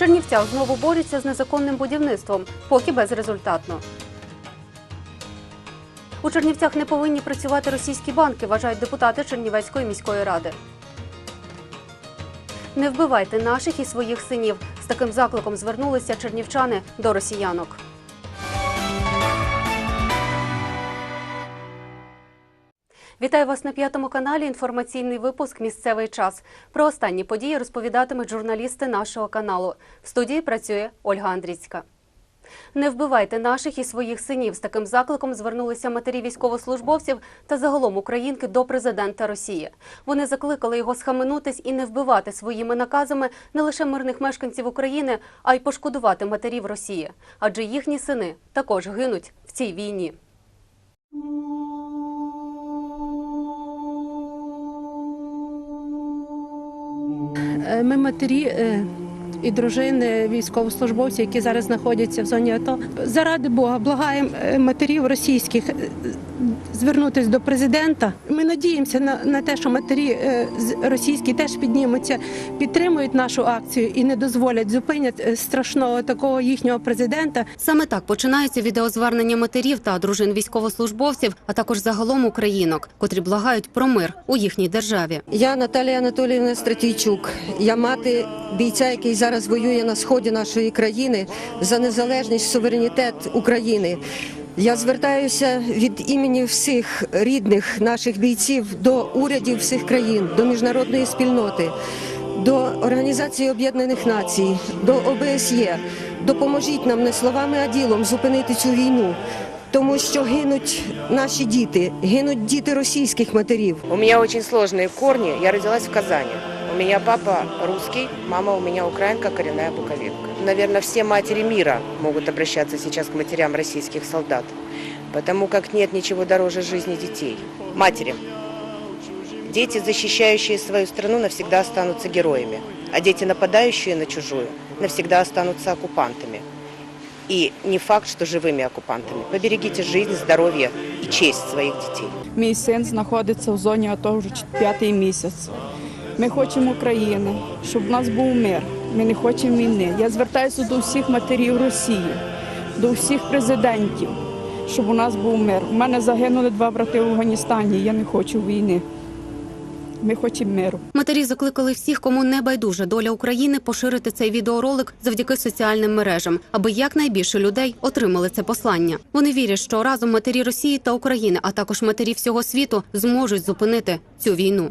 Чернівцях знову борються з незаконним будівництвом, поки безрезультатно. У Чернівцях не повинні працювати російські банки, вважають депутати Чернівецької міської ради. Не вбивайте наших і своїх синів. З таким закликом звернулися чернівчани до росіянок. Вітаю вас на п'ятому каналі. Інформаційний випуск Місцевий час. Про останні події розповідатимуть журналісти нашого каналу. В студії працює Ольга Андрійська. Не вбивайте наших і своїх синів. З таким закликом звернулися матері військовослужбовців та загалом українки до президента Росії. Вони закликали його схаменутись і не вбивати своїми наказами не лише мирних мешканців України, а й пошкодувати матерів Росії, адже їхні сини також гинуть в цій війні. Ми матері е, і дружини військовослужбовців, які зараз знаходяться в зоні АТО. Заради Бога, благаємо е, матерів російських е, звернутися до президента. Ми надіємося на, на те, що матері е, з- російські теж піднімуться, підтримують нашу акцію і не дозволять зупинять е, страшного такого їхнього президента. Саме так починається відеозвернення матерів та дружин військовослужбовців, а також загалом українок, котрі благають про мир у їхній державі. Я Наталія Анатоліївна Стратійчук. Я мати бійця, який зараз воює на сході нашої країни за незалежність, суверенітет України. Я звертаюся від імені всіх рідних наших бійців до урядів всіх країн, до міжнародної спільноти, до Організації Об'єднаних Націй, до ОБСЄ. Допоможіть нам не словами, а ділом зупинити цю війну. Тому що гинуть наші діти, гинуть діти російських матерів. У меня очень сложные корни. Я родилась в Казани. У меня папа русский, мама у меня украинка, коренная буковинка. Наверное, все матери мира могут обращаться сейчас к матерям российских солдат, потому как нет ничего дороже жизни детей. Матери. Дети, защищающие свою страну, навсегда останутся героями, а дети, нападающие на чужую, навсегда останутся оккупантами. И не факт, что живыми оккупантами. Поберегите жизнь, здоровье и честь своих детей. Мій син знаходиться в зоні АТО вже чет- п'ятий місяць. Ми хочемо України, щоб в нас був мир. Ми не хочемо війни. Я звертаюся до всіх матерів Росії, до всіх президентів, щоб у нас був мир. У мене загинули два брати в Афганістані. Я не хочу війни. Ми хочемо миру. Матері закликали всіх, кому не байдужа доля України, поширити цей відеоролик завдяки соціальним мережам, аби якнайбільше людей отримали це послання. Вони вірять, що разом матері Росії та України, а також матері всього світу, зможуть зупинити цю війну.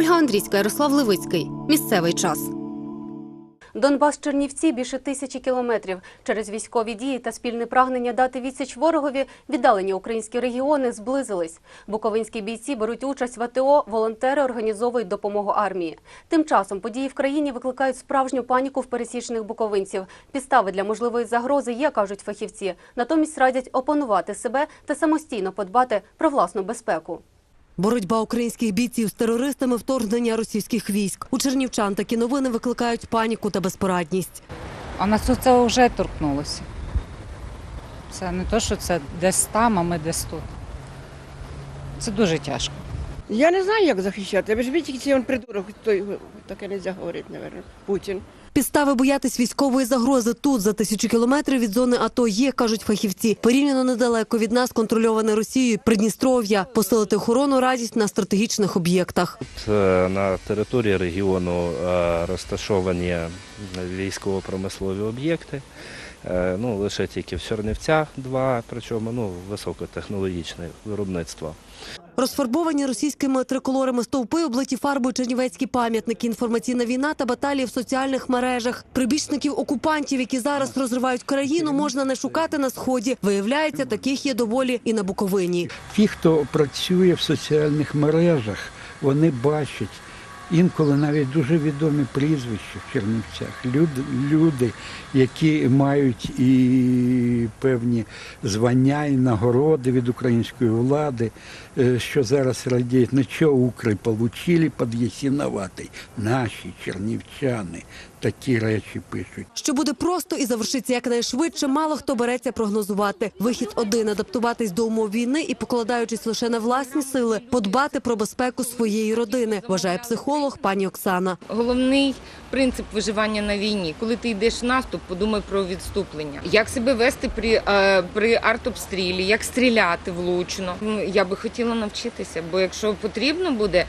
Ольга Андрійська, Ярослав Левицький. Місцевий час. Донбас Чернівці більше тисячі кілометрів. Через військові дії та спільне прагнення дати відсіч ворогові віддалені українські регіони зблизились. Буковинські бійці беруть участь в АТО, волонтери організовують допомогу армії. Тим часом події в країні викликають справжню паніку в пересічних буковинців. Підстави для можливої загрози є, кажуть фахівці. Натомість радять опанувати себе та самостійно подбати про власну безпеку. Боротьба українських бійців з терористами вторгнення російських військ. У чернівчан такі новини викликають паніку та безпорадність. А нас це вже торкнулося. Це не то, що це десь там, а ми десь тут. Це дуже тяжко. Я не знаю, як захищати. Ви ж бачите, він придурок, той таке не можна говорити, мабуть, Путін. Підстави боятись військової загрози тут за тисячу кілометрів від зони АТО є, кажуть фахівці. Порівняно недалеко від нас контрольоване Росією Придністров'я. Посилити охорону радість на стратегічних об'єктах. Е, На території регіону е, розташовані військово-промислові об'єкти. Е, Ну, лише тільки в Сорнівцях два, причому ну, високотехнологічне виробництво. Розфарбовані російськими триколорами стовпи, облиті фарбою чернівецькі пам'ятники, інформаційна війна та баталії в соціальних мережах. Прибічників окупантів, які зараз розривають країну, можна не шукати на сході. Виявляється, таких є доволі і на Буковині. Ті, хто працює в соціальних мережах, вони бачать інколи навіть дуже відомі прізвища в Чернівцях. Люди, люди, які мають і певні звання і нагороди від української влади, е, що зараз радіють, ну що Укри получили під. Наші чернівчани такі речі пишуть. Що буде просто і завершиться якнайшвидше, мало хто береться прогнозувати. Вихід один адаптуватись до умов війни і, покладаючись лише на власні сили, подбати про безпеку своєї родини, вважає психолог пані Оксана. Головний принцип виживання на війні. Коли ти йдеш в наступ, подумай про відступлення. Як себе вести при, е, при артобстрілі, як стріляти влучно. Я би хотіла навчитися, бо якщо потрібно буде,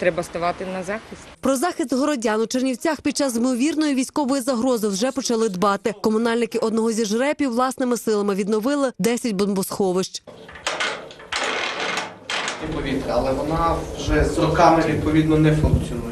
треба ставати на захист. Про захист городян у Чернівцях під час ймовірної військової загрози вже почали дбати. Комунальники одного зі жрепів власними силами відновили 10 бомбосховищ. і повітря, але вона вже з роками відповідно не функціонує.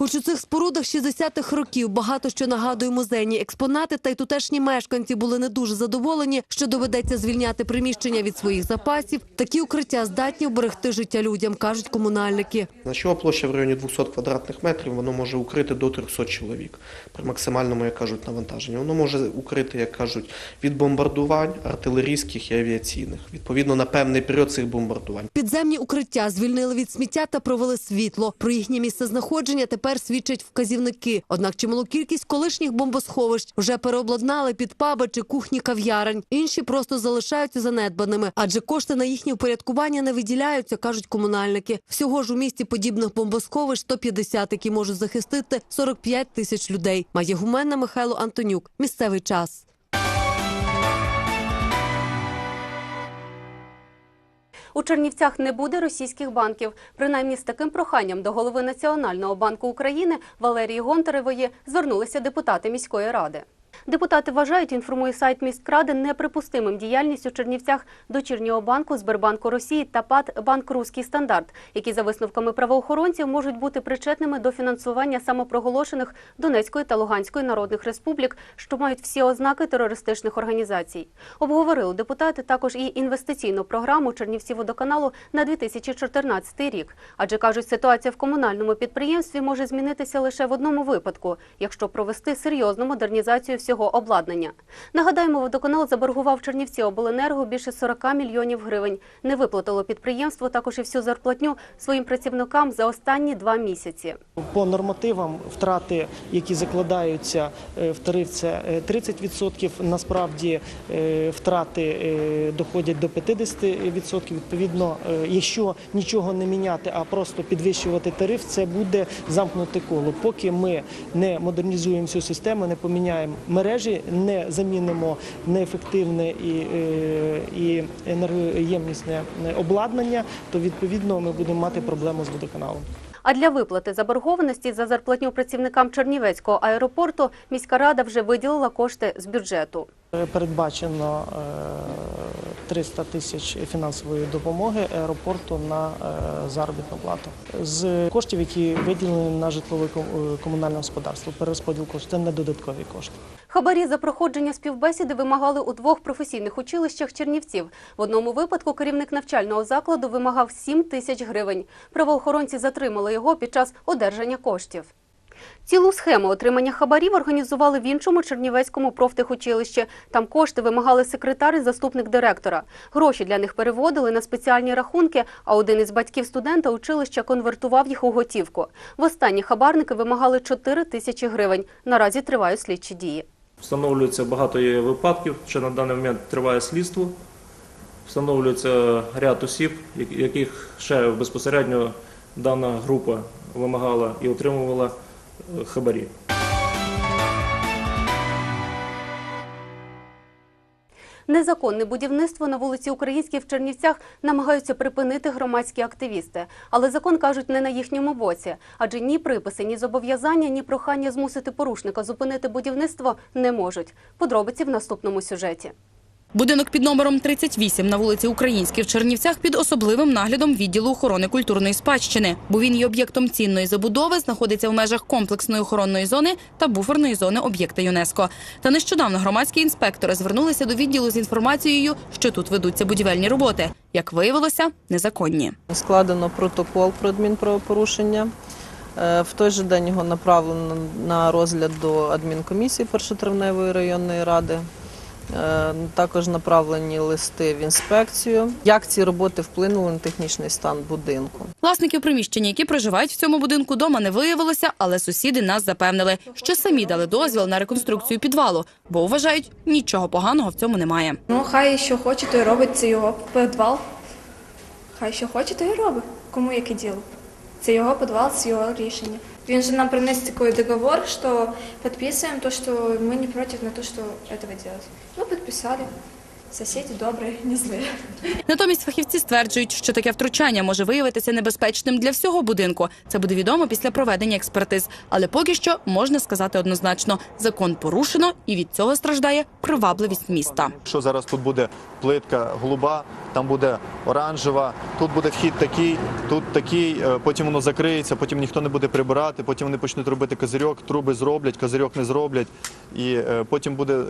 Хоч у цих спорудах 60-х років багато що нагадує музейні експонати, та й тутешні мешканці були не дуже задоволені, що доведеться звільняти приміщення від своїх запасів. Такі укриття здатні вберегти життя людям, кажуть комунальники. Значова площа в районі 200 квадратних метрів, воно може укрити до 300 чоловік при максимальному, як кажуть, навантаженні. Воно може укрити, як кажуть, від бомбардувань артилерійських і авіаційних. Відповідно, на певний період цих бомбардувань. Підземні укриття звільнили від сміття та провели світло. Про їхнє місце знаходження тепер свідчать вказівники. Однак чималу кількість колишніх бомбосховищ вже переобладнали під паби чи кухні кав'ярень. Інші просто залишаються занедбаними, адже кошти на їхнє впорядкування не виділяються, кажуть комунальники. Всього ж у місті подібних бомбосховищ 150, які можуть захистити 45 тисяч людей. Має гуменна Михайло Антонюк. Місцевий час. У Чернівцях не буде російських банків. Принаймні з таким проханням до голови Національного банку України Валерії Гонтаревої звернулися депутати міської ради. Депутати вважають, інформує сайт міськради неприпустимим діяльність у Чернівцях дочірнього банку Сбербанку Росії та ПАД Банк Руський стандарт, які за висновками правоохоронців можуть бути причетними до фінансування самопроголошених Донецької та Луганської народних республік, що мають всі ознаки терористичних організацій. Обговорили депутати також і інвестиційну програму Чернівці водоканалу на 2014 рік. Адже кажуть, ситуація в комунальному підприємстві може змінитися лише в одному випадку, якщо провести серйозну модернізацію всього обладнання. Нагадаємо, водоканал заборгував Чернівці обленерго більше 40 мільйонів гривень. Не виплатило підприємство також і всю зарплатню своїм працівникам за останні два місяці. По нормативам втрати, які закладаються е, в тариф, це е, 30%. Насправді е, втрати е, доходять до 50%. Відповідно, е, якщо нічого не міняти, а просто підвищувати тариф, це буде замкнуте коло. Поки ми не модернізуємо всю систему, не поміняємо мережі, не замінимо неефективне і, е, і енергоємнісне обладнання, то відповідно ми будемо мати проблему з водоканалом. А для виплати заборгованості за зарплатню працівникам Чернівецького аеропорту міська рада вже виділила кошти з бюджету. Е, Передбачено е, 300 тисяч фінансової допомоги аеропорту на е, заробітну плату. З коштів, які виділені на житлове е, комунальне господарство, перерозподіл коштів це не додаткові кошти. Хабарі за проходження співбесіди вимагали у двох професійних училищах Чернівців. В одному випадку керівник навчального закладу вимагав 7 тисяч гривень. Правоохоронці затримали його під час одержання коштів. Цілу схему отримання хабарів організували в іншому Чернівецькому профтехучилищі. Там кошти вимагали секретар і заступник директора. Гроші для них переводили на спеціальні рахунки, а один із батьків студента училища конвертував їх у готівку. Востаннє хабарники вимагали 4 тисячі гривень. Наразі тривають слідчі дії. Встановлюється багато випадків, що на даний момент триває слідство. Встановлюється ряд осіб, яких ще безпосередньо дана група вимагала і отримувала хабарі. Незаконне будівництво на вулиці Українській в Чернівцях намагаються припинити громадські активісти. Але закон кажуть не на їхньому боці, адже ні приписи, ні зобов'язання, ні прохання змусити порушника зупинити будівництво не можуть. Подробиці в наступному сюжеті. Будинок під номером 38 на вулиці Українській в Чернівцях під особливим наглядом відділу охорони культурної спадщини, бо він є об'єктом цінної забудови, знаходиться в межах комплексної охоронної зони та буферної зони об'єкта ЮНЕСКО. Та нещодавно громадські інспектори звернулися до відділу з інформацією, що тут ведуться будівельні роботи. Як виявилося, незаконні. Складено протокол про адмінправопорушення. Е, В той же день його направлено на розгляд до адмінкомісії першотравневої районної ради. Е, Також направлені листи в інспекцію. Як ці роботи вплинули на технічний стан будинку? Власників приміщення, які проживають в цьому будинку, дома не виявилося, але сусіди нас запевнили, що самі дали дозвіл на реконструкцію підвалу, бо вважають, нічого поганого в цьому немає. Ну, хай що хоче, то й робить це його підвал. Хай що хоче, то й робить. Кому яке діло? Це його підвал, це його рішення. Він же нам принес такой договор, что подписываем то, что мы не против на то, что этого делать. Мы подписали. Соседи добрые, не злые. Натомість фахівці стверджують, що таке втручання може виявитися небезпечним для всього будинку. Це буде відомо після проведення експертиз. Але поки що можна сказати однозначно: закон порушено, і від цього страждає привабливість міста. Якщо зараз тут буде плитка голуба, там буде оранжева, тут буде вхід такий, тут такий, е, потім воно закриється, потім ніхто не буде прибирати, потім вони почнуть робити козирьок, труби зроблять, козирьок не зроблять, і е, потім буде е,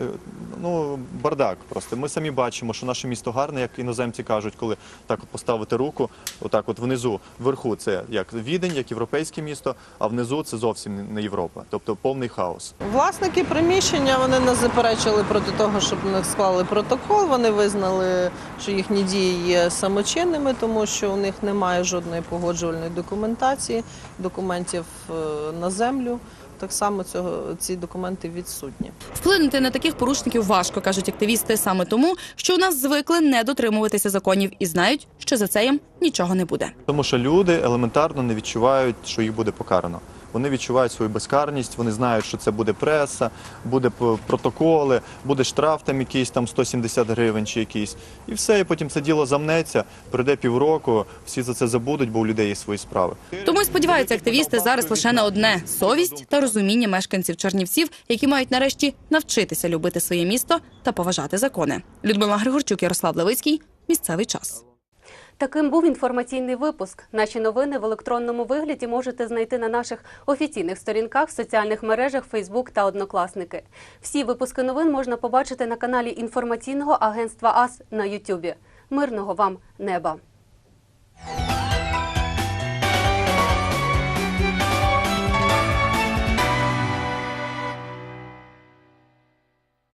ну, бардак. Просто ми самі бачимо, що наше місто гарне, як іноземці кажуть, коли так от поставити руку, отак от внизу, вверху це як Відень, як європейське місто, а внизу це зовсім не Європа, тобто повний хаос. Власники приміщення вони не заперечили проти того, щоб не склали протокол. Вони визнали, що їхні дії є самочинними, тому що у них немає жодної погоджувальної документації, документів е, на землю. Так само цього ці документи відсутні. Вплинути на таких порушників важко, кажуть активісти, саме тому, що у нас звикли не дотримуватися законів і знають, що за це їм нічого не буде. Тому що люди елементарно не відчувають, що їх буде покарано. Вони відчувають свою безкарність, вони знають, що це буде преса, буде протоколи, буде штраф там якийсь там 170 гривень чи якийсь. І все, і потім це діло замнеться, пройде півроку, всі за це забудуть, бо у людей є свої справи. Тому сподіваються активісти зараз лише на одне совість та розуміння мешканців Чернівців, які мають нарешті навчитися любити своє місто та поважати закони. Людмила Григорчук, Ярослав Левицький. Місцевий час. Таким був інформаційний випуск. Наші новини в електронному вигляді можете знайти на наших офіційних сторінках соціальних мережах Фейсбук та Однокласники. Всі випуски новин можна побачити на каналі інформаційного агентства АС на Ютубі. Мирного вам неба!